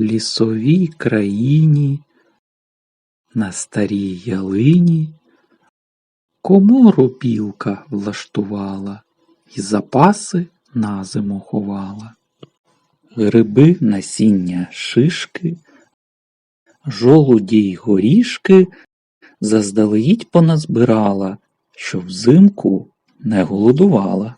Лісовій країні, на старій ялині, комору білка влаштувала і запаси на зиму ховала. Гриби, насіння, шишки, жолуді й горішки заздалегідь поназбирала, щоб взимку не голодувала.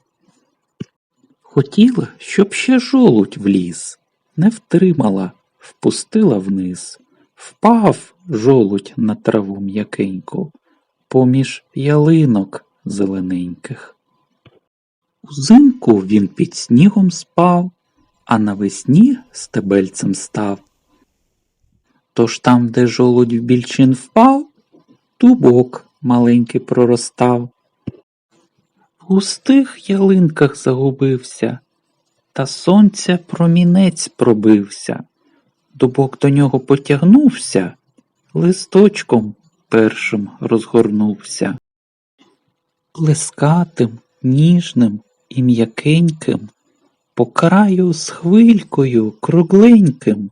Хотіла, щоб ще жолудь вліз, не втримала, впустила вниз. Впав жолудь на траву м'якеньку, поміж ялинок зелененьких. Узимку він під снігом спав, а навесні стебельцем став. Тож там, де жолудь в більчин впав, дубок маленький проростав. В густих ялинках загубився, та сонця промінець пробився. Дубок до нього потягнувся, листочком першим розгорнувся. Плескатим, ніжним і м'якеньким, по краю з хвилькою кругленьким,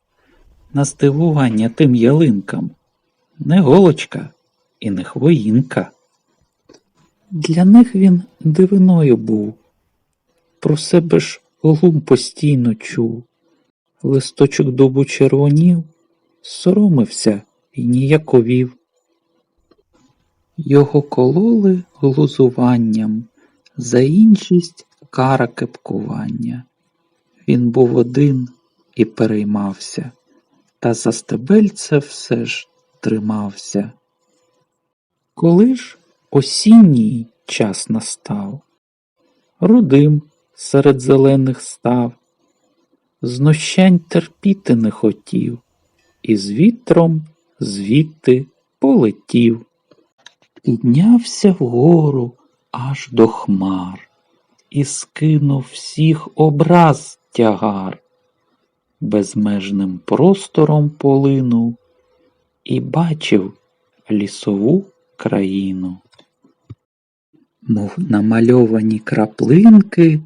на здивування тим ялинкам, не голочка і не хвоїнка. Для них він дивиною був, про себе ж глум постійно чув. Листочок дубу червонів, соромився і ніяковів. Його кололи глузуванням, за іншість кара кепкування. Він був один і переймався, та за стебельце все ж тримався. Коли ж осінній час настав, рудим серед зелених став, знущань терпіти не хотів, і з вітром звідти полетів. Піднявся вгору аж до хмар і скинув всіх образ тягар, безмежним простором полинув і бачив лісову країну. Мов намальовані краплинки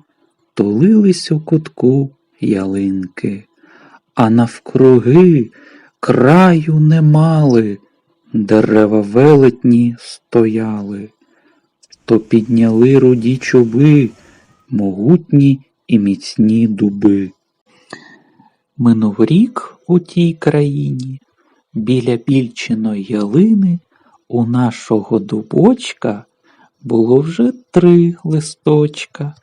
тулились у кутку ялинки, а навкруги краю не мали, дерева велетні стояли, то підняли руді чуби, могутні і міцні дуби. Минув рік у тій країні, біля більчиної ялини у нашого дубочка було вже три листочка.